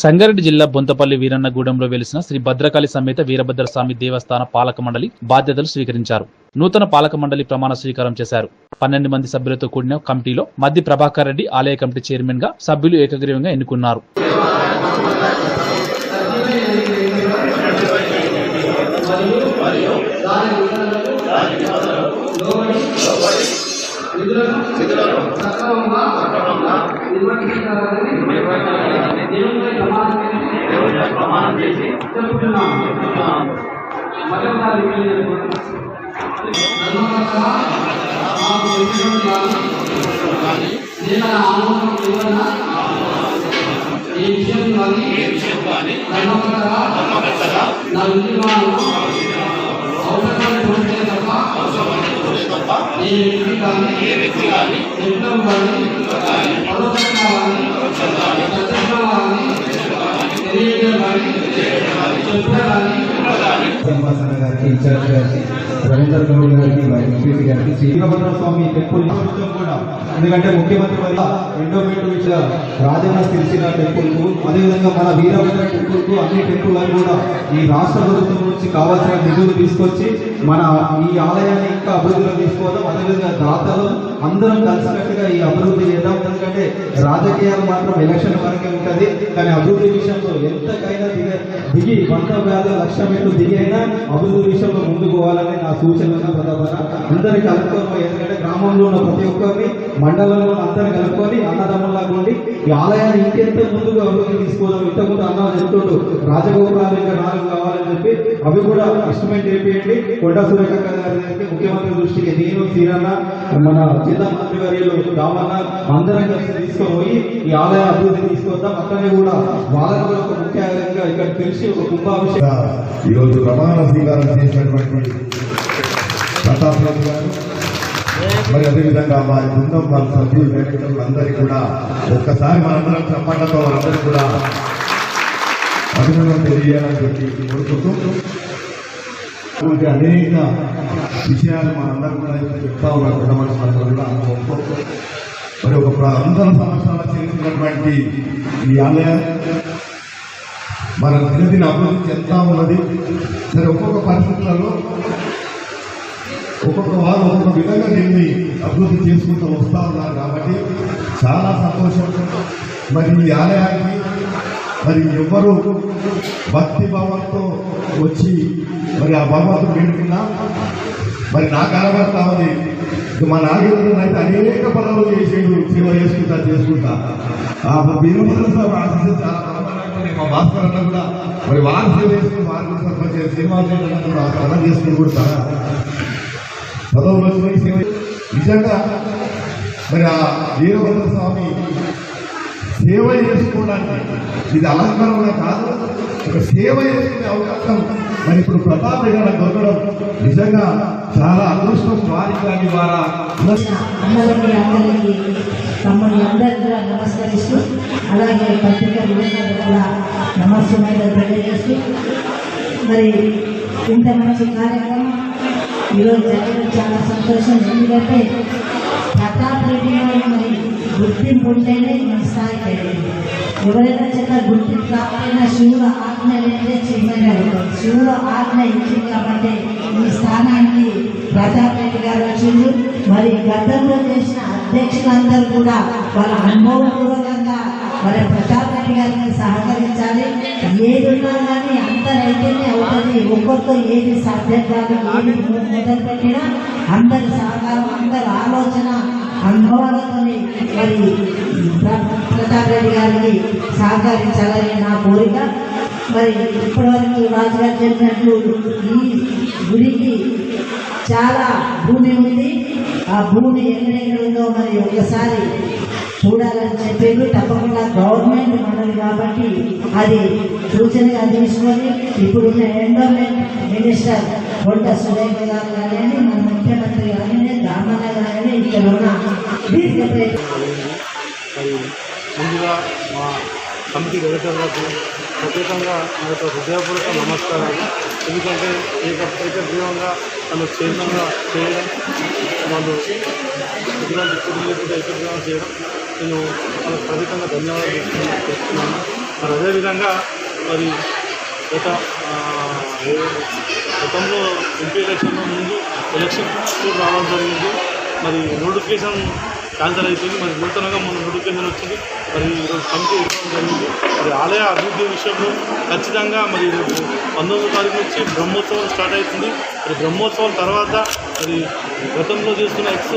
సంగారెడ్డి జిల్లా బొంతపల్లి వీరన్నగూడెంలో వెలిసిన శ్రీ భద్రకాళి సమేత వీరభద్ర స్వామి దేవస్థాన పాలక మండలి బాధ్యతలు స్వీకరించారు. నూతన పాలక మండలి ప్రమాణ స్వీకారం చేశారు. పన్నెండు మంది సభ్యులతో కూడిన కమిటీలో మద్ది ప్రభాకర్ రెడ్డి ఆలయ కమిటీ చైర్మన్గా సభ్యులు ఏకగ్రీవంగా ఎన్నుకున్నారు. ఏ విషయం కానీ నా ఉద్యమాలను అవసరమైన తప్ప ఏ వ్యక్తి కానీ విప్లవం కానీ పరోక్షంగా కానీ ప్రత్యక్షంగా కానీ సింహాసన గారికి ఇన్ఛార్జ్ గారికి రవీంద్ర గౌడ్ గారికి మరి ఎంపీపీ గారికి శ్రీరామభద్ర స్వామి టెంపుల్ కూడా. ఎందుకంటే ముఖ్యమంత్రి వల్ల ఎండోమెంట్ ఇట్లా రాజన్న సిరిసిల్ల టెంపుల్కు అదేవిధంగా మన వీరభద్ర టెంపుల్కు అన్ని టెంపుల్ కూడా ఈ రాష్ట్ర ప్రభుత్వం నుంచి కావాల్సిన నిధులు తీసుకొచ్చి మన ఈ ఆలయాన్ని ఇంకా అభివృద్ధిలో తీసుకోవడం అదేవిధంగా దాతలు అందరం కలిసినట్టుగా ఈ అభివృద్ధి చేద్దాం. ఎందుకంటే రాజకీయాలు మాత్రం ఎలక్షన్ వరకే ఉంటుంది. కానీ అభివృద్ధి విషయంలో ఎంతకైనా దిగ దిగి వంద వేల లక్ష మెట్లు దిగి అయినా అభివృద్ధి విషయంలో ముందుకు పోవాలని నా సూచన ప్రధాన అందరికి కలుపుకొని ఎందుకంటే గ్రామంలో ఉన్న ప్రతి ఒక్కరిని మండలంలో ఉన్న అందరిని కలుపుకొని అన్నదమ్ములాగా ఉండి ఈ ఆలయాన్ని ఇంకెంత ముందుకు అభివృద్ధి తీసుకోవడం ఇంతకుముందు అన్న చెప్తుంటూ రాజగోపురాలు ఇంకా నాలుగు కావాలని చెప్పి అవి కూడా ఎస్టిమేట్ చేయండి కొండా సురేఖ గారి ముఖ్యమంత్రి దృష్టికి నేను సీరన్న మన జిల్లా మంత్రి వర్యులు రామన్న అందరం కలిసి తీసుకొని పోయి ఈ ఆలయ అభివృద్ధి తీసుకొద్దాం. అక్కడనే కూడా వాళ్ళకు కూడా ఒక ముఖ్యంగా ఇక్కడ తెలిసి ఒక కుంభాభిషేకం. ఈరోజు ప్రమాణ స్వీకారం చేసినటువంటి ప్రతాప్ రెడ్డి గారు మరి అదేవిధంగా వారి బృందం వాళ్ళ సభ్యులు డైరెక్టర్లు అందరికీ కూడా ఒక్కసారి మనందరం చెప్పండితో వారందరికీ కూడా అభినందన తెలియాలని చెప్పి కోరుకుంటూ ఇటువంటి అనేక విషయాలు మనందరూ కూడా చెప్తా ఉన్నారు. కుటుంబ కూడా అనుకోవచ్చు మరి ఒక ప్ర- వందల సంవత్సరాల చేసినటువంటి ఈ ఆలయం మన దినదిన అభివృద్ధి చెందుతా ఉన్నది. సరే ఒక్కొక్క పరిస్థితులలో ఒక్కొక్క వారు ఒక్కొక్క విధంగా దీన్ని అభివృద్ధి చేసుకుంటూ వస్తూ ఉన్నారు కాబట్టి చాలా సంతోషం. మరి ఈ ఆలయానికి మరి ఎవరు భక్తి భావంతో వచ్చి మరి ఆ భగవంతుడు వేడుకున్నా మరి నాకు కనబడతా ఉంది మా నాగేంద్రుడు అయితే అనేక పనులు చేసేడు సేవ చేసుకుంటా చేసుకుంటా. ఆ వీరభద్ర స్వామి ఆశిస్తే చాలా మా భాస్కర్ అన్న కూడా మరి వారు సేవ చేసుకుని వారు కూడా సర్పంచ్ కూడా చేసుకుని కూడా చాలా పదవులు వచ్చినాయి సేవ నిజంగా మరి ఆ వీరభద్ర స్వామి సేవ చేసుకోవడానికి. ఇది అలంకారంగా కాదు. ఒక సేవ చేసుకునే అవకాశం. మరి ఇప్పుడు ప్రతాప్ గారు దొరకడం నిజంగా చాలా అదృష్టం వారికి కానీ వారా అందరికీ అందరికీ తమ్ముడు అందరికీ కూడా నమస్కరిస్తూ అలాగే పత్రికా విలేకరులు కూడా నమస్కారాలు తెలియజేస్తూ మరి ఇంత మంచి కార్యక్రమం ఈరోజు జరగడం చాలా సంతోషం. ఎందుకంటే ప్రతాప్ రెడ్డి గారు మరి గుర్తింపు ఉంటేనే మన స్థాయికి వెళ్ళింది ఎవరైనా చిన్న గుర్తింపు కాకపోయినా శివుడు ఆజ్ఞ లేదే చేయగలుగుతారు శివుడు ఆజ్ఞ ఇచ్చింది కాబట్టి ఈ స్థానానికి ప్రతాప్ రెడ్డి గారు వచ్చింది మరి గతంలో చేసిన అధ్యక్షులందరూ కూడా వాళ్ళ అనుభవపూర్వకంగా మరి ప్రతాప్ రెడ్డి గారికి సహకరించాలి. ఏది ఉన్నా కానీ అందరైతేనే అవుతుంది. ఒక్కొక్కరు ఏది సాధ్యం కాదు ఏది మొదలు పెట్టినా అందరి సహకారం అందరి ఆలోచన అనుభవాలతో మరి ప్ర- ప్రతాప్ రెడ్డి గారికి సహకరించాలని నా కోరిక. మరి ఇప్పటివరకు రాజుగారు చెప్పినట్లు ఈ గుడికి చాలా భూమి ఉంది. ఆ భూమి ఎక్కడెక్కడ ఉందో మరి ఒకసారి చూడాలని చెప్పేది తప్పకుండా గవర్నమెంట్ మనది కాబట్టి అది సూచనగా తీసుకొని ఇప్పుడున్న ఎండోమెంట్ మినిస్టర్ కొండ సురేఖ గారు కానీ మన ముఖ్యమంత్రి కానీ రామన్న గారు ఇక్కడ ఉన్న దీర్ఘ మరి ముందుగా మా కమిటీ డైరెక్టర్లకు ప్రత్యేకంగా నా యొక్క హృదయపూర్వక నమస్కారాలు. ఎందుకంటే ఏక ఏకగ్రీవంగా తను చైర్మన్గా చేయడం వాళ్ళు ఎటువంటి కుటుంబీకులు ఏకగ్రీవంగా చేయడం నేను వాళ్ళకి ప్రత్యేకంగా ధన్యవాదాలు చెప్తున్నాను మరి అదేవిధంగా మరి గత గతంలో ఎంపీ ఎలక్షన్లో ముందు ఎలక్షన్ కూడా రావడం జరిగింది. మరి నోటిఫికేషన్ క్యాన్సల్ అయిపోయింది. మరి నూతనంగా మన నోటిఫికేషన్ వచ్చింది. మరి ఈరోజు కమిటీ ఇవ్వడం జరిగింది. మరి ఆలయ అభివృద్ధి విషయంలో ఖచ్చితంగా మరి రేపు పంతొమ్మిదో తారీఖు నుంచి బ్రహ్మోత్సవం స్టార్ట్ అవుతుంది. మరి బ్రహ్మోత్సవం తర్వాత మరి గతంలో చేస్తున్న ఎక్స్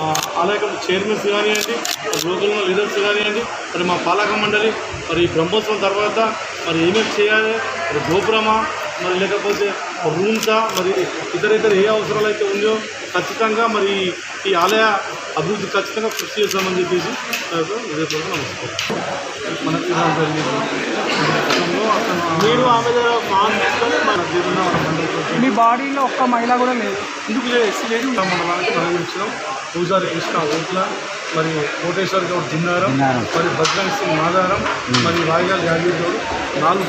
ఆ, ఆలయ చైర్మన్స్ కానివ్వండి లోకల్ లీడర్స్ కానివ్వండి మరి మా పాలక మండలి మరి ఈ బ్రహ్మోత్సవం తర్వాత మరి ఏమేమి చేయాలి మరి గోపురమా మరి లేకపోతే రూమ్సా మరి ఇతర ఇతర ఏ అవసరాలు అయితే ఉన్నాయో ఖచ్చితంగా మరి ఈ ఆలయ అభివృద్ధి ఖచ్చితంగా కృషి చేస్తామని చెప్పేసి హృదయపూర్వక నమస్కారం. మనకి మీరు ఆమె మన మీ బాడీలో ఒక్క మహిళ కూడా లేదు. ఎందుకు లేదు? ఎస్సీ లేదు ఇంకా మండలానికి నలుగురిచ్చినాం పూజారి కృష్ణ ఓట్ల మరి కోటేశ్వర్ గౌడ్ జిన్నారం. మరి బద్రంగ్ సింగ్ మాదారం మరి వాయిగా జాగీర్ గౌడ్ నాలుగు